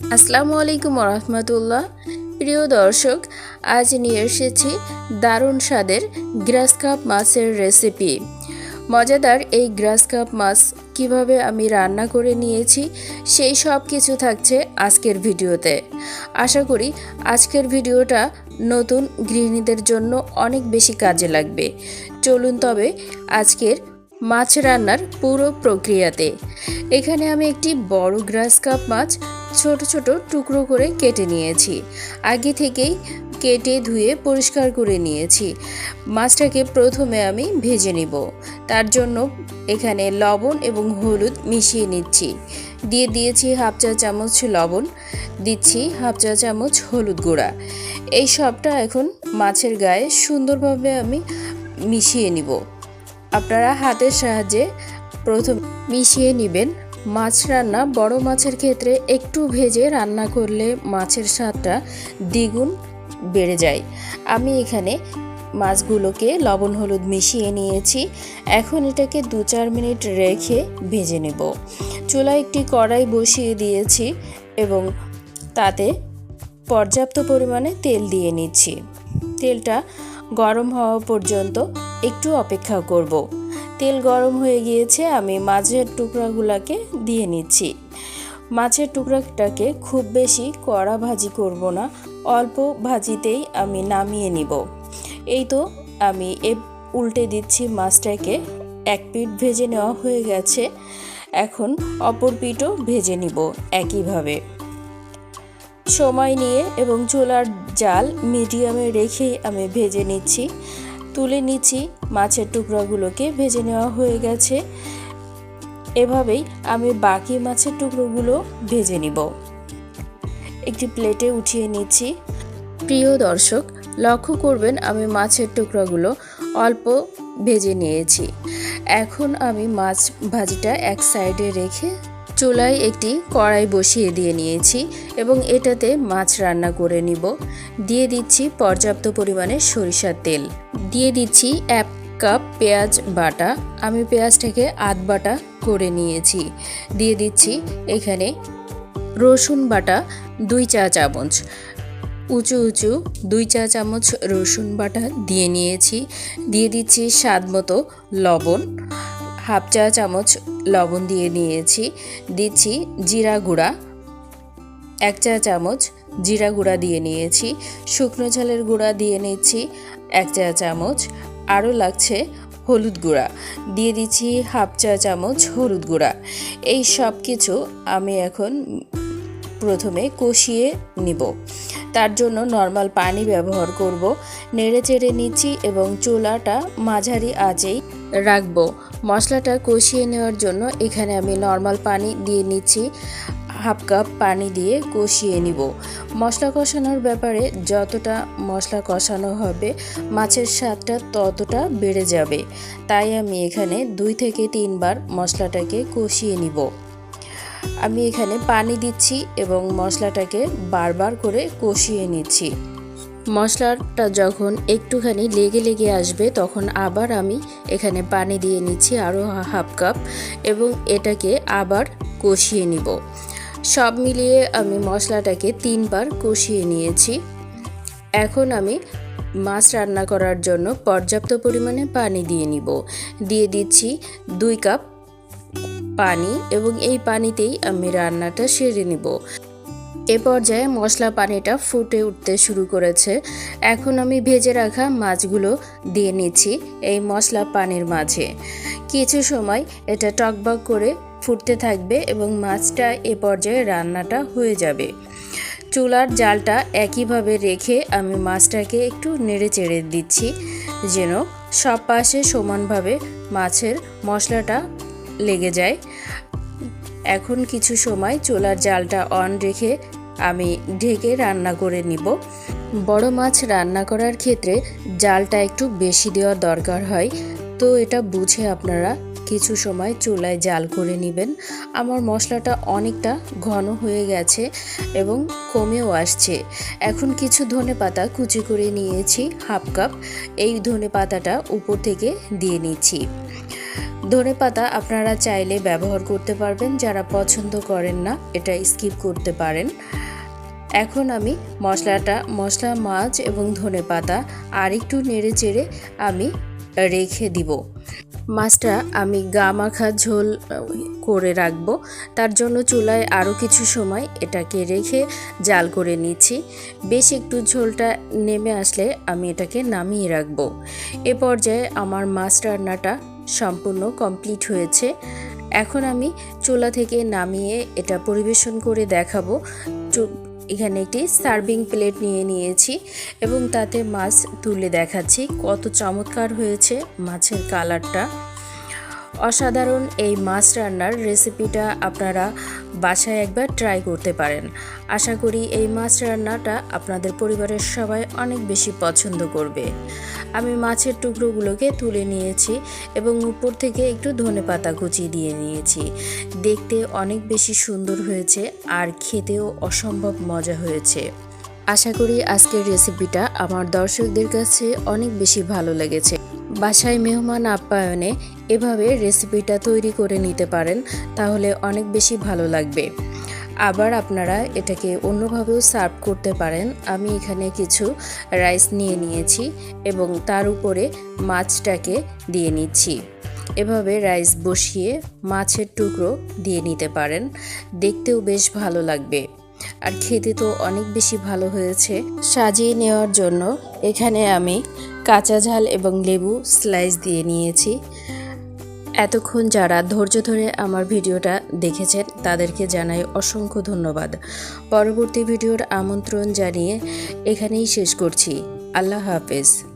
আসসালামু আলাইকুম রহমতুল্লাহ প্রিয় দর্শক, আজ নিয়ে এসেছি দারুণ স্বাদের গ্রাস কাপ মাছের রেসিপি। মজাদার এই গ্রাস কাপ মাছ কীভাবে আমি রান্না করে নিয়েছি, সেই সব কিছু থাকছে আজকের ভিডিওতে। আশা করি আজকের ভিডিওটা নতুন গৃহিণীদের জন্য অনেক বেশি কাজে লাগবে। চলুন তবে আজকের মাছ রান্নার পুরো প্রক্রিয়াতে। এখানে আমি একটি বড় গ্রাস কাপ মাছ ছোট ছোট টুকরো করে কেটে নিয়েছি। আগে থেকেই কেটে ধুয়ে পরিষ্কার করে নিয়েছি। মাছটাকে প্রথমে আমি ভেজে নিব। তার জন্য এখানে লবণ এবং হলুদ মিশিয়ে নিচ্ছি। দিয়ে দিয়েছি হাফ চা চামচ লবণ, দিচ্ছি হাফ চা চামচ হলুদ গুঁড়া। এই সবটা এখন মাছের গায়ে সুন্দরভাবে আমি মিশিয়ে নিব। আপনারা হাতের সাহায্যে প্রথম মিশিয়ে নেবেন। মাছ রান্না বড় মাছের ক্ষেত্রে একটু ভেজে রান্না করলে মাছের স্বাদটা দ্বিগুণ বেড়ে যায়। আমি এখানে মাছগুলোকে লবণ হলুদ মিশিয়ে নিয়েছি। এখন এটাকে দু চার মিনিট রেখে ভেজে নেব। চুলায় একটি কড়াই বসিয়ে দিয়েছি এবং তাতে পর্যাপ্ত পরিমাণে তেল দিয়ে নিচ্ছি। তেলটা গরম হওয়া পর্যন্ত একটু অপেক্ষা করব। তেল গরম হয়ে গিয়েছে, আমি মাছের টুকরাগুলোকে দিয়ে নিচ্ছি। মাছের টুকরাটাকে খুব বেশি কড়া ভাজি করব না, অল্প ভাজিতেই আমি নামিয়ে নিব। এই তো আমি এ উল্টে দিচ্ছি মাছটাকে, এক পিঠ ভেজে নেওয়া হয়ে গেছে, এখন অপর পিঠও ভেজে নিব একইভাবে। সময় নিয়ে এবং চুলার জাল মিডিয়ামে রেখেই আমি ভেজে নিচ্ছি। তুলে নিচ্ছি মাছের টুকরোগুলোকে ভেজে নেওয়া হয়ে গেছে। এভাবেই আমি বাকি মাছের টুকরোগুলো ভেজে নিব। একটি প্লেটে উঠিয়ে নিচ্ছি। প্রিয় দর্শক, লক্ষ্য করবেন আমি মাছের টুকরাগুলো অল্প ভেজে নিয়েছি। এখন আমি মাছ ভাজিটা এক সাইডে রেখে চুলায় একটি কড়াই বসিয়ে দিয়ে নিয়েছি এবং এটাতে মাছ রান্না করে নিব। দিয়ে দিচ্ছি পর্যাপ্ত পরিমাণে সরিষার তেল। দিয়ে দিচ্ছি এক কাপ পেঁয়াজ বাটা। আমি পেঁয়াজটাকে আধ বাটা করে নিয়েছি। দিয়ে দিচ্ছি এখানে রসুন বাটা দুই চা চামচ। উঁচু উঁচু দুই চা চামচ রসুন বাটা দিয়ে নিয়েছি। দিয়ে দিচ্ছি স্বাদ মতো লবণ। হাফ চা চামচ লবণ দিয়ে নিয়েছি। দিচ্ছি জিরা গুঁড়া। এক চা চামচ জিরা গুঁড়া দিয়ে নিয়েছি। শুকনো ঝালের গুঁড়া দিয়ে নিচ্ছি এক চা চামচ। আরও লাগছে হলুদ গুঁড়া। দিয়ে দিচ্ছি হাফ চা চামচ হলুদ গুঁড়া। এই সব কিছু আমি এখন প্রথমে কষিয়ে নিব। তার জন্য নর্মাল পানি ব্যবহার করব। নেড়ে চেড়ে নিচ্ছি এবং চুলাটা মাঝারি আঁচেই রাখব। মশলাটা কষিয়ে নেওয়ার জন্য এখানে আমি নর্মাল পানি দিয়ে নিচ্ছি। হাফ কাপ পানি দিয়ে কষিয়ে নিব। মশলা কষানোর ব্যাপারে যতটা মশলা কষানো হবে, মাছের স্বাদটা ততটা বেড়ে যাবে। তাই আমি এখানে দুই থেকে তিনবার মশলাটাকে কষিয়ে নিব। আমি এখানে পানি দিচ্ছি এবং মশলাটাকে বারবার করে কষিয়ে নিচ্ছি। মশলাটা যখন একটুখানি লেগে লেগে আসবে, তখন আবার আমি এখানে পানি দিয়ে নিচ্ছি আরও হাফ কাপ এবং এটাকে আবার কষিয়ে নিব। সব মিলিয়ে আমি মশলাটাকে তিনবার কষিয়ে নিয়েছি। এখন আমি মাছ রান্না করার জন্য পর্যাপ্ত পরিমাণে পানি দিয়ে নিব। দিয়ে দিচ্ছি দুই কাপ পানি এবং এই পানিতেই আমি রান্নাটা সেরে নিব। এ পর্যায়ে মশলা পানিটা ফুটে উঠতে শুরু করেছে। এখন আমি ভেজে রাখা মাছগুলো দিয়ে নিচ্ছি এই মশলা পানির মাঝে। কিছু সময় এটা টকবক করে ফুটতে থাকবে এবং মাছটা এ পর্যায়ে রান্নাটা হয়ে যাবে। চুলার জালটা একইভাবে রেখে আমি মাছটাকে একটু নেড়ে চেড়ে দিচ্ছি, যেন সব পাশে সমানভাবে মাছের মশলাটা লেগে যায়। এখন কিছু সময় চোলার জালটা অন রেখে আমি ঢেকে রান্না করে নিব। বড় মাছ রান্না করার ক্ষেত্রে জালটা একটু বেশি দেওয়ার দরকার হয়। তো এটা বুঝে আপনারা কিছু সময় চুলায় জাল করে নেবেন। আমার মশলাটা অনেকটা ঘন হয়ে গেছে এবং কমেও আসছে। এখন কিছু ধনে পাতা কুচি করে নিয়েছি, হাফ কাপ। এই ধনে পাতাটা উপর থেকে দিয়ে নিচ্ছি। ধনে পাতা আপনারা চাইলে ব্যবহার করতে পারবেন, যারা পছন্দ করেন না, এটা স্কিপ করতে পারেন। এখন আমি মশলাটা, মশলা, মাছ এবং ধনে পাতা আর একটু নেড়ে চেড়ে আমি রেখে দিব। মাছটা আমি গা মাখা ঝোল করে রাখব। তার জন্য চুলায় আরও কিছু সময় এটাকে রেখে জাল করে নিচ্ছি। বেশ একটু ঝোলটা নেমে আসলে আমি এটাকে নামিয়ে রাখব। এ পর্যায়ে আমার মাছ রান্নাটা সম্পূর্ণ কমপ্লিট হয়েছে। এখন আমি চোলা থেকে নামিয়ে এটা পরিবেশন করে দেখাবো। এখানে একটি সার্ভিং প্লেট নিয়ে নিয়েছি এবং তাতে মাছ তুলে দেখাচ্ছি কত চমৎকার হয়েছে মাছের কালারটা। অসাধারণ এই মাছ রান্নার রেসিপিটা আপনারা বাসায় একবার ট্রাই করতে পারেন। আশা করি এই মাছ রান্নাটা আপনাদের পরিবারের সবাই অনেক বেশি পছন্দ করবে। আমি মাছের টুকরোগুলোকে তুলে নিয়েছি এবং উপর থেকে একটু ধনে পাতা কুচি দিয়ে নিয়েছি। দেখতে অনেক বেশি সুন্দর হয়েছে আর খেতেও অসম্ভব মজা হয়েছে। আশা করি আজকের রেসিপিটা আমার দর্শকদের কাছে অনেক বেশি ভালো লেগেছে। বাসায় মেহমান আপ্যায়নে এভাবে রেসিপিটা তৈরি করে নিতে পারেন, তাহলে অনেক বেশি ভালো লাগবে। আবার আপনারা এটাকে অন্যভাবেও সার্ভ করতে পারেন। আমি এখানে কিছু রাইস নিয়ে নিয়েছি এবং তার উপরে মাছটাকে দিয়ে নিচ্ছি। এভাবে রাইস বসিয়ে মাছের টুকরো দিয়ে নিতে পারেন। দেখতেও বেশ ভালো লাগবে। আর খেতে তো অনেক বেশি ভালো হয়েছে। সাজিয়ে নেওয়ার জন্য এখানে আমি কাঁচা ঝাল এবং লেবু স্লাইস দিয়ে নিয়েছি। এতক্ষণ যারা ধৈর্য ধরে আমার ভিডিওটা দেখেছেন, তাদেরকে জানাই অসংখ্য ধন্যবাদ। পরবর্তী ভিডিওর আমন্ত্রণ জানিয়ে এখানেই শেষ করছি। আল্লাহ হাফেজ।